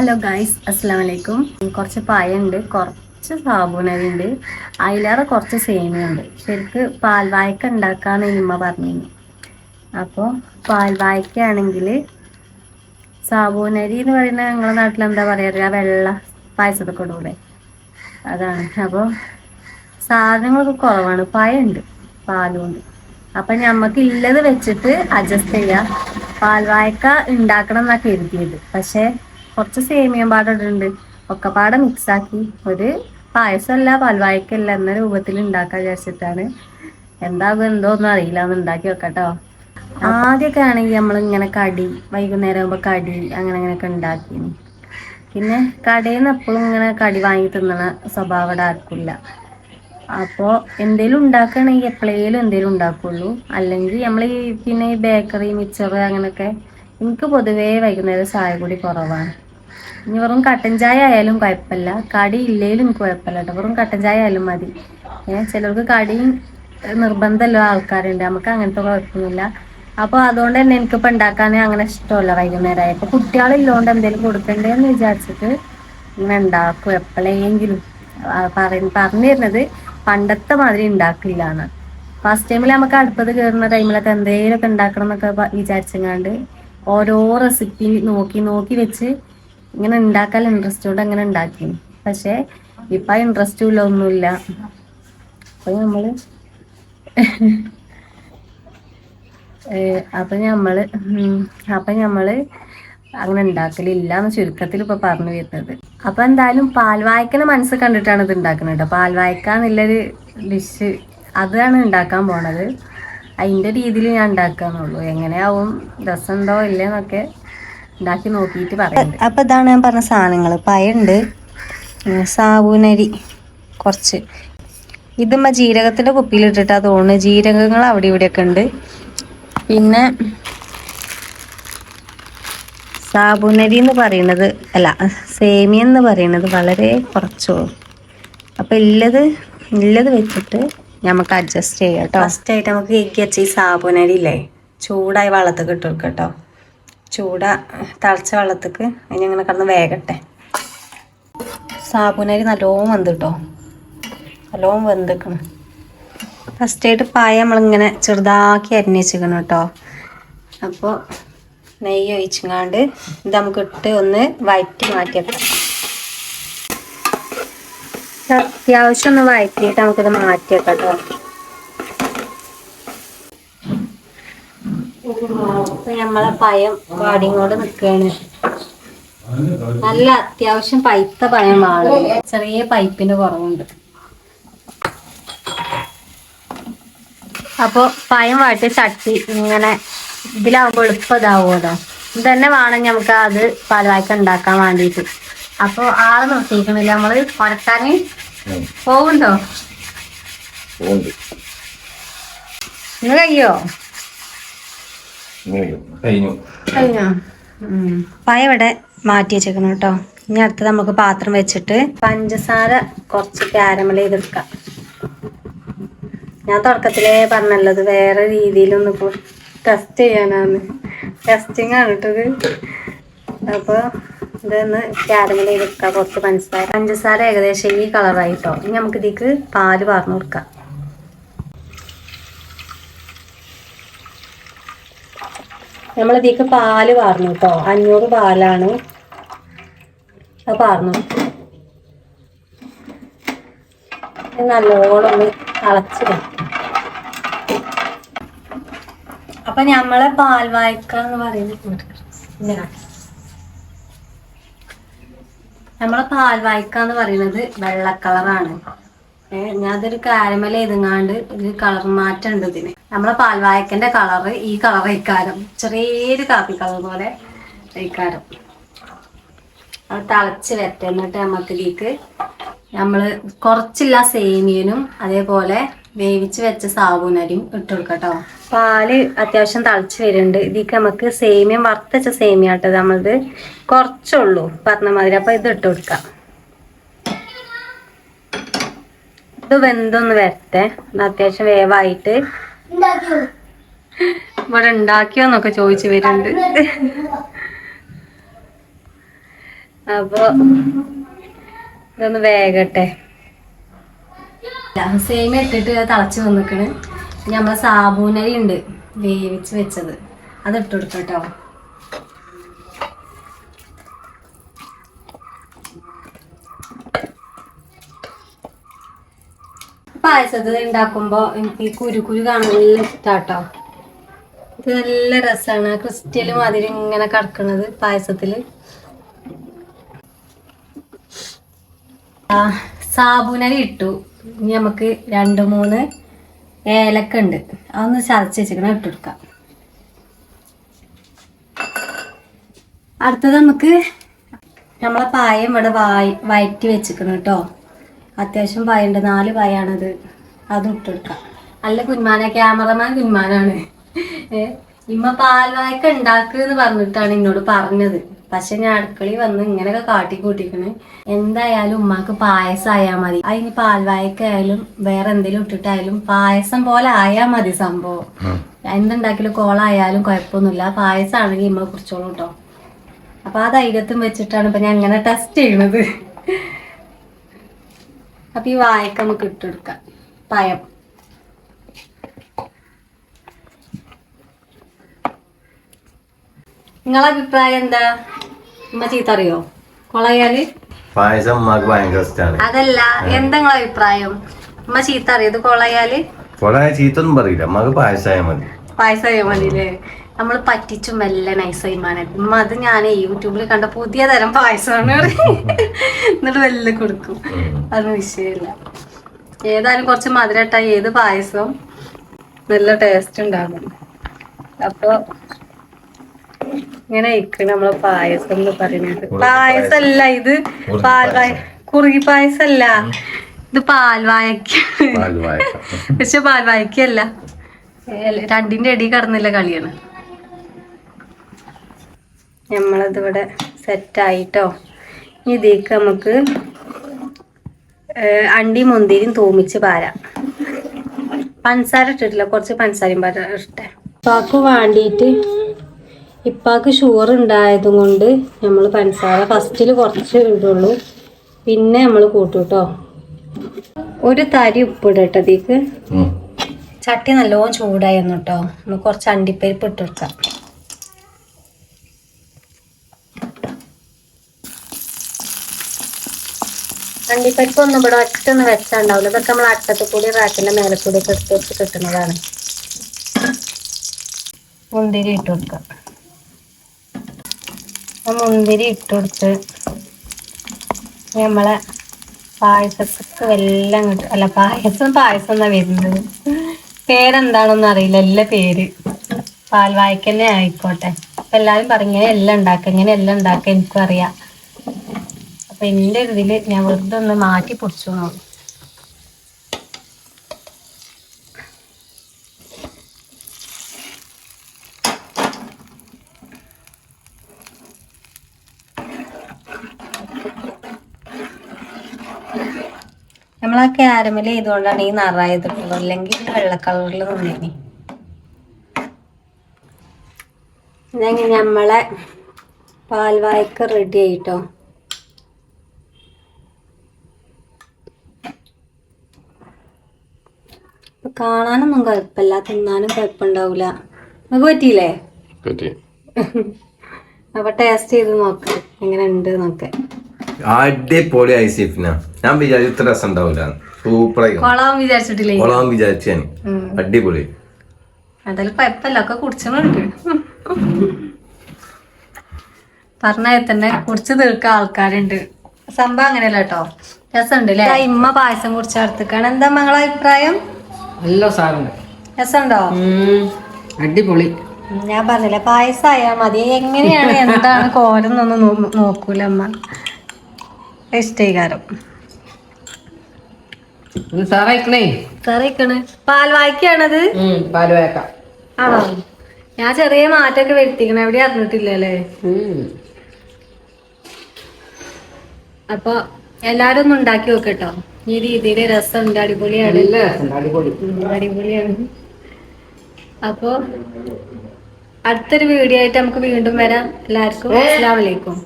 Hello guys അസ്സാം വലൈക്കും കുറച്ച് പായുണ്ട് കുറച്ച് സാബൂനരി ഉണ്ട് അതിലേറെ കുറച്ച് സേമിയുണ്ട്. ശരിക്ക് പാൽവായ്ക്ക ഉണ്ടാക്കാന്ന് ഇമ്മ പറഞ്ഞിരുന്നു. അപ്പോൾ പാൽവായ്ക്കാണെങ്കിൽ സാബൂനരി എന്ന് പറയുന്നത് ഞങ്ങളുടെ നാട്ടിൽ എന്താ പറയുക വെള്ള പായസത്തൊക്കെ ഇടൂടെ അതാണ്. അപ്പോൾ സാധനങ്ങളൊക്കെ കുറവാണ്. പായുണ്ട് പാലുണ്ട് അപ്പം ഞമ്മക്ക് ഇല്ലത് വെച്ചിട്ട് അഡ്ജസ്റ്റ് ചെയ്യാം. പാൽവായ്ക്ക ഉണ്ടാക്കണം എന്നാണ് കരുതിയത്. പക്ഷെ കുറച്ച് സേമിയം പാടുണ്ട് ഒക്കെ പാടെ മിക്സാക്കി ഒരു പായസമല്ല പാൽവായ്ക്കല്ല എന്ന രൂപത്തിൽ ഉണ്ടാക്കാൻ വിചാരിച്ചിട്ടാണ്. എന്താകും എന്തോ ഒന്നും അറിയില്ല. ഒന്ന് ഉണ്ടാക്കി വെക്കട്ടോ ആദ്യമൊക്കെ ആണെങ്കിൽ നമ്മൾ ഇങ്ങനെ കടി വൈകുന്നേരം ആകുമ്പോൾ കടി അങ്ങനെ അങ്ങനെയൊക്കെ ഉണ്ടാക്കി പിന്നെ കടയിൽ നിന്ന് എപ്പോഴും ഇങ്ങനെ കടി വാങ്ങി തിന്നണ സ്വഭാവം ഇവിടെ ആർക്കില്ല. അപ്പോൾ എന്തേലും ഉണ്ടാക്കുകയാണെങ്കിൽ എപ്പോഴേലും എന്തേലും ഉണ്ടാക്കുള്ളൂ. അല്ലെങ്കിൽ നമ്മൾ ഈ പിന്നെ ഈ ബേക്കറി മിച്ചർ അങ്ങനെയൊക്കെ എനിക്ക് പൊതുവേ വൈകുന്നേരം ചായ കൂടി കുറവാണ്. ഇനി വെറും കട്ടൻ ചായ ആയാലും കുഴപ്പമില്ല. കടി ഇല്ലേലും കുഴപ്പമില്ല കേട്ടോ. വെറും കട്ടൻ ചായ ആയാലും മതി. ഏഹ് ചിലർക്ക് കടിയും നിർബന്ധമല്ല ആൾക്കാരുണ്ട്. നമുക്ക് അങ്ങനത്തെ കുഴപ്പമൊന്നുമില്ല. അപ്പോൾ അതുകൊണ്ട് തന്നെ എനിക്കിപ്പോൾ ഉണ്ടാക്കാൻ അങ്ങനെ ഇഷ്ടമല്ല വൈകുന്നേരമായി അപ്പൊ കുട്ടികളില്ലോണ്ട് എന്തെങ്കിലും കൊടുക്കണ്ടേന്ന് വിചാരിച്ചിട്ട് ഇങ്ങനെ ഉണ്ടാക്കും. എപ്പോഴെങ്കിലും പറഞ്ഞു തരുന്നത് പണ്ടത്തെ മാതിരി ഉണ്ടാക്കില്ല എന്ന്. ഫസ്റ്റ് ടൈമിൽ നമുക്ക് അടുപ്പത് കയറുന്ന ടൈമിലൊക്കെ എന്തെങ്കിലുമൊക്കെ ഉണ്ടാക്കണം എന്നൊക്കെ വിചാരിച്ചെങ്ങാണ്ട് ഓരോ റെസിപ്പി നോക്കി നോക്കി വെച്ച് ഇങ്ങനെ ഉണ്ടാക്കാൻ ഇൻട്രസ്റ്റോടെ അങ്ങനെ ഉണ്ടാക്കി പക്ഷെ ഇപ്പൊ ഇൻട്രസ്റ്റും ഇല്ല ഒന്നുമില്ല. അപ്പൊ നമ്മൾ അപ്പൊ നമ്മൾ അപ്പൊ ഞമ്മൾ അങ്ങനെ ഉണ്ടാക്കലില്ല എന്ന് ചുരുക്കത്തിൽ ഇപ്പൊ പറഞ്ഞു വരുന്നത്. അപ്പൊ എന്തായാലും പാൽവായ്ക്കനെ മനസ്സ് കണ്ടിട്ടാണ് ഇത് ഉണ്ടാക്കുന്നത് കേട്ടോ പാൽവായ്ക്ക എന്നുള്ളൊരു ഡിഷ് അതാണ് ഉണ്ടാക്കാൻ പോണത്. അതിന്റെ രീതിയിൽ ഞാൻ ഉണ്ടാക്കാന്നുള്ളൂ എങ്ങനെയാവും? രസമുണ്ടോ ഇല്ലേന്നൊക്കെ ഉണ്ടാക്കി നോക്കിയിട്ട് പറയാം അപ്പൊ ഇതാണ് ഞാൻ പറഞ്ഞ സാധനങ്ങൾ പയുണ്ട് സാബൂനരി കുറച്ച്. ഇതുമ്മ ജീരകത്തിന്റെ കുപ്പിയിലിട്ടിട്ടാ തോന്നുന്നു. ജീരകങ്ങൾ അവിടെ ഇവിടെയൊക്കെ ഉണ്ട്. പിന്നെ സാബുനരി എന്ന് പറയുന്നത് അല്ല സേമിയ എന്ന് പറയുന്നത് വളരെ കുറച്ചോ അപ്പൊ ഇല്ലത് ഇല്ലത് വെച്ചിട്ട് നമുക്ക് അഡ്ജസ്റ്റ് ചെയ്യാം കേട്ടോ. ഫസ്റ്റ് ആയിട്ട് നമുക്ക് കേക്ക് വെച്ച ഈ സാബുനരി ഇല്ലേ? ചൂടായി വളർത്തൊക്കെ ഇട്ട് കേട്ടോ. ചൂട തിളച്ച വെള്ളത്തേക്ക് അതിന് ഇങ്ങനെ കിടന്ന് വേഗട്ടെ സാബുനരി നല്ലോണം വെന്ത് കേട്ടോ നല്ലോണം വെന്തിക്കണം. ഫസ്റ്റ് ആയിട്ട് പായ നമ്മളിങ്ങനെ ചെറുതാക്കി അരിഞ്ഞിച്ചിരിക്കണം കേട്ടോ. അപ്പോൾ നെയ്യ് ഒഴിച്ചങ്ങാണ്ട് ഇത് നമുക്ക് ഇട്ട് ഒന്ന് വയറ്റി മാറ്റിയേക്കാം അത്യാവശ്യം ഒന്ന് വയറ്റിയിട്ട് നമുക്കിത് മാറ്റിയേക്കാം കേട്ടോ ഇപ്പൊ നമ്മളെ പയം വാടിങ്ങോട് നിൽക്കുകയാണ് നല്ല അത്യാവശ്യം പൈത്ത പഴമാണ് ചെറിയ പൈപ്പിന് കുറവുണ്ട്. അപ്പോൾ പയം വാട്ടി ചട്ടി ഇങ്ങനെ ഇതിലാവുമ്പോൾ എളുപ്പം ഇതാവുമല്ലോ ഇത് തന്നെ വേണം നമുക്ക് അത് പലതാക്കി ഉണ്ടാക്കാൻ വേണ്ടിയിട്ട് അപ്പോൾ ആൾ നിർത്തിക്കണില്ല നമ്മൾ കുറക്കാന് പോവുണ്ടോ? ഇന്ന് കഴിയോ കഴിഞ്ഞു. കഴിഞ്ഞോ? പയ ഇവിടെ മാറ്റി വെച്ചേക്കണം കേട്ടോ. ഇനി അടുത്ത് നമുക്ക് പാത്രം വെച്ചിട്ട് പഞ്ചസാര കുറച്ച് കാരമൽ ചെയ്തെടുക്കാം. ഞാൻ തുടക്കത്തിലേ പറഞ്ഞല്ലോ അത് വേറെ രീതിയിലൊന്ന് ടെസ്റ്റ് ചെയ്യാനാണ് ടെസ്റ്റിംഗ് ആണ് കേട്ടത് അപ്പോൾ ഇതൊന്ന് കാരമൽ ചെയ്തെടുക്കാം കുറച്ച് പഞ്ചസാര. പഞ്ചസാര ഏകദേശം ഈ കളറായിട്ടോ ഇനി നമുക്ക് ഇതിക്ക് പാൽ പറഞ്ഞു കൊടുക്കാം. നമ്മൾ ഇതിക്ക് പാൽ പാർന്നു കേട്ടോ അഞ്ഞൂറ് പാലാണ്. അത് പാർന്നു. നല്ലോണം ഒന്ന് അളച്ചിടാം അപ്പൊ നമ്മളെ പാൽവായ്ക്ക എന്ന് പറയുന്നത് നമ്മളെ നമ്മളെ പാൽവായ്ക്ക എന്ന് പറയുന്നത് വെള്ള കളറാണ്. അതൊരു കാരമല എഴുതുങ്ങാണ്ട് ഒരു കളർ മാറ്റം ഉണ്ട് ഇതിന്. നമ്മളെ പാൽവായക്കന്റെ കളറ് ഈ കളർ ഇക്കാരം ചെറിയൊരു കാപ്പി കളർ പോലെ ഇക്കാരം അത് തിളച്ച് വരട്ടെ. എന്നിട്ട് നമ്മൾ കുറച്ചില്ല സേമിയനും അതേപോലെ വേവിച്ച് വെച്ച സാബൂനരിയും ഇട്ട് കൊടുക്കട്ടോ. പാൽ അത്യാവശ്യം തിളച്ച് വരുന്നുണ്ട്. ഇതിക്ക് നമുക്ക് സേമിയം വറുത്തച്ച സേമിയ കേട്ടോ നമ്മളത് കുറച്ചുള്ളൂ പറഞ്ഞ മാതിരി. അപ്പൊ ഇത് ഇട്ട് കൊടുക്കാം. ഇത് വെന്തൊന്ന് വരട്ടെ. അത്യാവശ്യം വേവായിട്ട്. ഇവിടെ ഉണ്ടാക്കിയോന്നൊക്കെ ചോദിച്ചു വരുന്നുണ്ട്. അപ്പൊ ഇതൊന്ന് വേഗട്ടെ. സെയിം ഇട്ടിട്ട് തിളച്ച് വന്നിക്കണ്. നമ്മളെ സാബൂനരി ഉണ്ട്. വേവിച്ച് വെച്ചത്. അത് ഇട്ട് കൊടുക്കട്ടോ. പായസത്തിൽ ഉണ്ടാക്കുമ്പോ എനിക്ക് കുരു കുരുക്കുരു കാണാൻ നല്ല ഇഷ്ടാട്ടോ. ഇത് നല്ല രസമാണ് ക്രിസ്റ്റൽ മാതിരി ഇങ്ങനെ കടക്കണത് പായസത്തിൽ. ആ സാബുനരി ഇട്ടു. ഇനി നമുക്ക് രണ്ട് മൂന്ന് ഏലക്ക ഉണ്ട്. അതൊന്ന് ചതച്ച് വെച്ചിരിക്കണം ഇട്ടെടുക്കാം അടുത്തത് നമുക്ക് നമ്മളെ പായം ഇവിടെ വായി വയറ്റി വെച്ചിക്കണം കേട്ടോ. അത്യാവശ്യം പായുണ്ട് നാല് പായാണത് അത് ഇട്ടെടുക്കാം നല്ല കുന്മാന ക്യാമറമാൻ കുന്മാനാണ് ഏ ഇമ്മ പാൽവായ്ക്ക ഉണ്ടാക്കുന്ന് പറഞ്ഞിട്ടാണ് എന്നോട് പറഞ്ഞത്. പക്ഷെ ഞാൻ അടുക്കളയിൽ വന്ന് ഇങ്ങനെയൊക്കെ കാട്ടി കൂട്ടിക്കണ് എന്തായാലും ഉമ്മാക്ക് പായസം ആയാൽ മതി അതിന് പാൽവായ്ക്ക ആയാലും വേറെ എന്തെങ്കിലും ഇട്ടിട്ടായാലും പായസം പോലെ ആയാൽ മതി സംഭവം. എന്തുണ്ടാക്കിയാലും കോളായാലും കുഴപ്പമൊന്നുമില്ല. പായസം ആണെങ്കിൽ ഇമ്മ കുറിച്ചോളൂ കേട്ടോ അപ്പൊ ആ ധൈര്യത്തും വെച്ചിട്ടാണ് ഇപ്പൊ ഞാൻ ഇങ്ങനെ ടെസ്റ്റ് ചെയ്യണത്. അപ്പൊ ഈ വായക്ക നമുക്ക് ഇട്ടെടുക്കാം. പയം നിങ്ങളെ അഭിപ്രായം എന്താ? ഉമ്മ ചീത്ത അറിയോ? കൊളയാൽ പായസം ഉമ്മക്ക് ഭയങ്കര ഇഷ്ടമാണ് അതല്ല എന്താ നിങ്ങളെ അഭിപ്രായം? ഉമ്മ ചീത്ത അറിയോ? ഇത് കൊളയാൽ കൊളായ ചീത്തൊന്നും പറയില്ല. ഉമ്മക്ക് പായസമായ മതി. പായസമായാൽ മതിയില്ലേ നമ്മൾ പറ്റിച്ചു മെല്ലെ നൈസൈമാനെ ഉമ്മ അത് ഞാൻ യൂട്യൂബിൽ കണ്ട പുതിയ തരം പായസമാണ്. എന്നിട്ട് വെല്ലെ കൊടുക്കും. അത് അതൊന്നും വിഷയമില്ല. ഏതായാലും കുറച്ച് മധുരട്ടായി ഏത് പായസവും നല്ല ടേസ്റ്റ് ഉണ്ടാകും അപ്പൊ ഇങ്ങനെ ഇരിക്കണം നമ്മളെ പായസം എന്ന് പറയുന്നത്. പായസല്ല ഇത്. പാൽവായ കുറുകി പായസല്ല ഇത് പാൽവായക്ക പാൽ വായക്ക. പക്ഷെ പാൽവായക്കല്ല രണ്ടിന്റെ അടി കടന്നില്ല കളിയാണ്. നമ്മളത് ഇവിടെ സെറ്റായിട്ടോ. ഇതിലേക്ക് നമുക്ക് അണ്ടി മുന്തിരിയും തൂമിച്ച് പാരാം. പഞ്ചസാര ഇട്ടിട്ടില്ല കുറച്ച് പഞ്ചസാരയും പാര ഇട്ടെ. ഇപ്പാക്ക് വേണ്ടിയിട്ട് ഇപ്പാക്ക് ഷുഗർ ഉണ്ടായതും കൊണ്ട് നമ്മൾ പഞ്ചസാര ഫസ്റ്റിൽ കുറച്ച് ഇടുള്ളൂ. പിന്നെ നമ്മൾ കൂട്ടും കേട്ടോ ഒരു തരി ഉപ്പിടട്ടോ ഇതിക്ക്. ചട്ടി നല്ലോണം ചൂടായിരുന്നു കേട്ടോ നമുക്ക് കുറച്ച് അണ്ടിപ്പരിപ്പ് ഇട്ട് കൊടുക്കാം. അണ്ടിപ്പരിപ്പ് ഒന്നും ഇവിടെ ഒറ്റൊന്നും വെച്ചുണ്ടാവില്ല ഇതൊക്കെ നമ്മൾ അട്ടത്തിൽ കൂടി റാക്കിന്റെ മേലെ കൂടി ഒക്കെ എടുത്ത് വെച്ച് കിട്ടുന്നതാണ്. മുന്തിരി ഇട്ട് കൊടുക്കാം. ആ മുന്തിരി ഇട്ട് കൊടുത്ത് നമ്മളെ പായസത്തൊക്കെ എല്ലാം കിട്ടും അല്ല പായസം പായസം എന്നാ വരുന്നത്? പേരെന്താണെന്ന് അറിയില്ല എല്ലാ പേര്. പാൽവായ്ക്കന്നെ ആയിക്കോട്ടെ. അപ്പൊ എല്ലാരും പറഞ്ഞു എല്ലാം ഉണ്ടാക്കുക ഇങ്ങനെ എല്ലാം ഉണ്ടാക്കുക എനിക്കും അറിയാം. അപ്പൊ എന്റെ ഒരു ഞാൻ വെറുതെ ഒന്ന് മാറ്റി പൊടിച്ചു നോക്കും നമ്മൾ ആ ചെയ്തുകൊണ്ടാണ് ഈ നിറായതിട്ടുള്ളത് അല്ലെങ്കിൽ വെള്ള കളറിൽ നിന്നേനി ഇതങ്ങനെ നമ്മളെ പാൽവായ്ക്ക് റെഡി ആയിട്ടോ? കാണാനൊന്നും കുഴപ്പമില്ല തിന്നാനും കുഴപ്പമുണ്ടാവൂല. നമുക്ക് പറ്റിയില്ലേ? പറ്റി. അപ്പൊ ടേസ്റ്റ് ചെയ്ത് നോക്ക് എങ്ങനെ ഉണ്ട് നോക്ക് അടിപൊളി ഐസിഫിന ഞാൻ വിചാരിച്ചു ഇത്ര രസം ഉണ്ടാവില്ല സൂപ്പറായി കൊളാവും വിചാരിച്ചിട്ടില്ലേ? കൊളാൻ വിചാരിച്ചു ഞാൻ. അടിപൊളി. അതെല്ലാം കുഴപ്പമില്ല ഒക്കെ കുടിച്ചുണ്ട് പറഞ്ഞ തന്നെ കുടിച്ചു തീർക്കാൻ ആൾക്കാരുണ്ട്. സംഭവം അങ്ങനെയല്ല കേട്ടോ. രസമുണ്ട് അല്ലേ ഇമ്മ പായസം കുടിച്ചെടുത്തേക്കാണ് എന്താ മങ്ങളെ അഭിപ്രായം? നല്ല സാധനം. രസമുണ്ടോ? അടിപൊളി. ഞാൻ പറഞ്ഞില്ല പായസമായാൽ മതി. എങ്ങനെയാണ് എന്താണ് കോരുന്നൊന്ന് നോക്കൂല അമ്മ. ഇഷ്ടീകാരം. ആണോ? ഞാൻ ചെറിയ മാറ്റമൊക്കെ വരുത്തിക്കണ. എവിടെ അറിഞ്ഞിട്ടില്ലല്ലേ? അപ്പൊ എല്ലാരും ഒന്ന് ഉണ്ടാക്കി നോക്കട്ടോ ഈ രീതിയിൽ രസമുണ്ട് അടിപൊളിയാണ്. അടിപൊളിയാണ്. അപ്പൊ അടുത്തൊരു വീഡിയോ ആയിട്ട് നമുക്ക് വീണ്ടും വരാം. എല്ലാവർക്കും അസ്സാം അലൈക്കും.